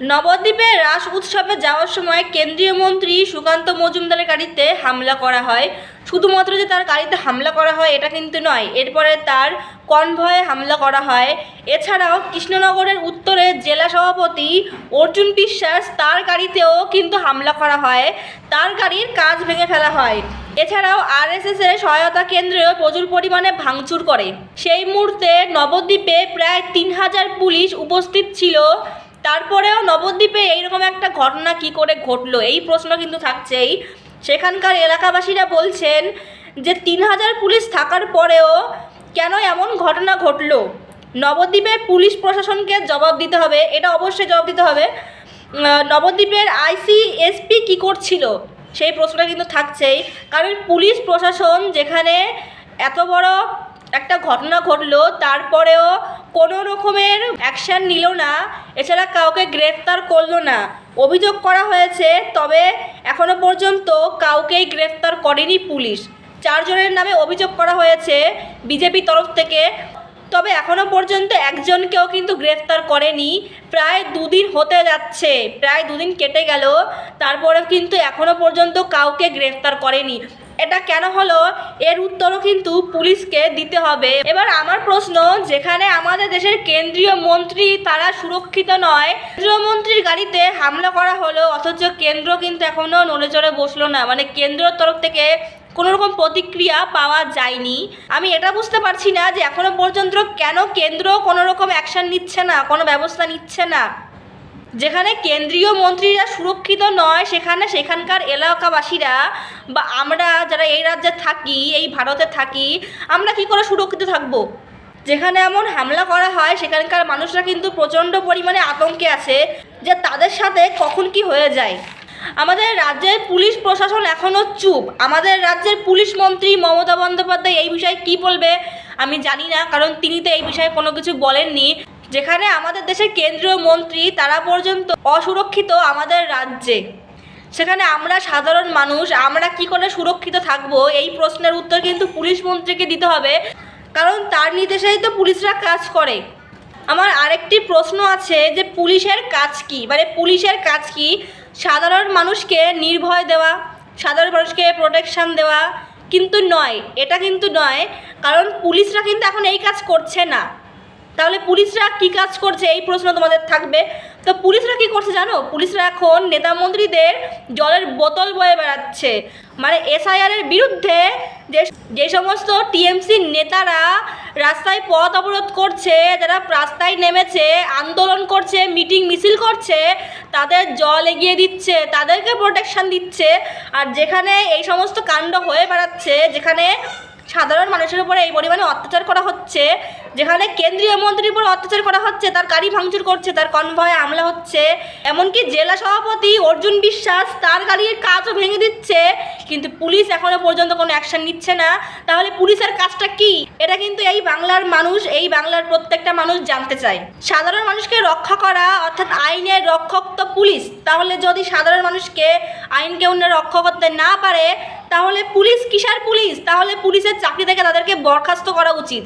নবদ্বীপে রাস উৎসবে যাওয়ার সময় কেন্দ্রীয় মন্ত্রী সুকান্ত মজুমদারের গাড়িতে হামলা করা হয়। শুধুমাত্র যে তার গাড়িতে হামলা করা হয়, এটা কিন্তু নয়। এরপরে তার কনভয়ে হামলা করা হয়। এছাড়াও কৃষ্ণনগরের উত্তরে জেলা সভাপতি অর্জুন বিশ্বাস তার গাড়িতেও কিন্তু হামলা করা হয়। তার গাড়ির কাজ ভেঙে ফেলা হয়। এছাড়াও আরএসএস এর সহায়তা কেন্দ্রেও প্রচুর পরিমাণে ভাঙচুর করে। সেই মুহূর্তে নবদ্বীপে প্রায় তিন হাজার পুলিশ উপস্থিত ছিল তারপরেও নবদ্বীপে এইরকম একটা ঘটনা কি করে ঘটলো? এই প্রশ্ন কিন্তু থাকছেই। সেখানকার এলাকাবাসীরা বলছেন যে, তিন হাজার পুলিশ থাকার পরেও কেন এমন ঘটনা ঘটলো? নবদ্বীপে পুলিশ প্রশাসনকে জবাব দিতে হবে, এটা অবশ্যই জবাব দিতে হবে। নবদ্বীপের আইসি এসপি কী করছিল? সেই প্রশ্নটা কিন্তু থাকছেই। কারণ পুলিশ প্রশাসন যেখানে এত বড় একটা ঘটনা ঘটলো, তারপরেও কোনো রকমের অ্যাকশান নিল না, এছাড়া কাউকে গ্রেফতার করল না। অভিযোগ করা হয়েছে, তবে এখনও পর্যন্ত কাউকেই গ্রেফতার করেনি পুলিশ। চারজনের নামে অভিযোগ করা হয়েছে বিজেপি তরফ থেকে। তবে এখনও পর্যন্ত একজনকেও কিন্তু গ্রেফতার করেনি। প্রায় দুদিন হতে যাচ্ছে, প্রায় দুদিন কেটে গেল। তারপরে কিন্তু এখনও পর্যন্ত কাউকে গ্রেফতার করেনি। এটা কেন হলো? এর উত্তরও কিন্তু পুলিশকে দিতে হবে। এবার আমার প্রশ্ন, যেখানে আমাদের দেশের কেন্দ্রীয় মন্ত্রী তারা সুরক্ষিত নয়, কেন্দ্রীয় মন্ত্রীর গাড়িতে হামলা করা হলো, অথচ কেন্দ্র কিন্তু এখনও নড়ে চড়ে বসল না। মানে কেন্দ্রের তরফ থেকে কোনো রকম প্রতিক্রিয়া পাওয়া যায়নি। আমি এটা বুঝতে পারছি না যে এখনও পর্যন্ত কেন কেন্দ্র কোনো রকম অ্যাকশন নিচ্ছে না, কোনো ব্যবস্থা নিচ্ছে না। যেখানে কেন্দ্রীয় মন্ত্রীরা সুরক্ষিত নয়, সেখানে সেখানকার এলাকাবাসীরা বা আমরা যারা এই রাজ্যে থাকি, এই ভারতে থাকি, আমরা কি করে সুরক্ষিত থাকব? যেখানে এমন হামলা করা হয়, সেখানকার মানুষরা কিন্তু প্রচণ্ড পরিমাণে আতঙ্কে আছে যে তাদের সাথে কখন কি হয়ে যায়। আমাদের রাজ্যের পুলিশ প্রশাসন এখনও চুপ। আমাদের রাজ্যের পুলিশ মন্ত্রী মমতা বন্দ্যোপাধ্যায় এই বিষয়ে কি বলবে, আমি জানি না, কারণ তিনি তো এই বিষয়ে কোনো কিছু বলেননি। যেখানে আমাদের দেশের কেন্দ্রীয় মন্ত্রী, তারা পর্যন্ত অসুরক্ষিত আমাদের রাজ্যে। সেখানে আমরা সাধারণ মানুষ, আমরা কি করে সুরক্ষিত থাকব? এই প্রশ্নের উত্তর কিন্তু পুলিশ মন্ত্রীকে দিতে হবে। কারণ তার নির্দেশেই তো পুলিশরা কাজ করে। আমার আরেকটি প্রশ্ন আছে যে পুলিশের কাজ কি? মানে পুলিশের কাজ কি? সাধারণ মানুষকে নির্ভয় দেওয়া, সাধারণ মানুষকে প্রোটেকশান দেওয়া কিন্তু নয়। এটা কিন্তু নয়। কারণ পুলিশরা কিন্তু এখন এই কাজ করছে না। তাহলে পুলিশরা কি কাজ করছে? এই প্রশ্ন তোমাদের থাকবে। তো পুলিশরা কি করছে জানো? পুলিশরা এখন নেতা মন্ত্রীদের জলের বোতল বয়ে বেড়াচ্ছে। মানে এসআইআরের বিরুদ্ধে যে যে সমস্ত টিএমসি নেতারা রাস্তায় পথ অবরোধ করছে, যারা রাস্তায় নেমেছে, আন্দোলন করছে, মিটিং মিছিল করছে, তাদের জল এগিয়ে দিচ্ছে, তাদেরকে প্রোটেকশন দিচ্ছে। আর যেখানে এই সমস্ত কাণ্ড হয়ে বেড়াচ্ছে, যেখানে সাধারণ মানুষের উপরে এই পরিমাণে অত্যাচার করা হচ্ছে, যেখানে কেন্দ্রীয় মন্ত্রীর উপর অত্যাচার করা হচ্ছে, তার গাড়ি ভাঙচুর করছে, তার কনভয়ে হামলা হচ্ছে, এমনকি জেলা সভাপতি অর্জুন বিশ্বাস তার গাড়ির কাজও ভেঙে দিচ্ছে, কিন্তু পুলিশ এখনও পর্যন্ত কোনো অ্যাকশন নিচ্ছে না। তাহলে পুলিশের কাজটা কি? এটা কিন্তু এই বাংলার মানুষ, এই বাংলার প্রত্যেকটা মানুষ জানতে চায়। সাধারণ মানুষকে রক্ষা করা, অর্থাৎ আইনের রক্ষক তো পুলিশ, তাহলে যদি সাধারণ মানুষকে আইনকে অন্য রক্ষা করতে না পারে তাহলে পুলিশ কিসার পুলিশ? তাহলে পুলিশের চাকরি থেকে তাদেরকে বরখাস্ত করা উচিত।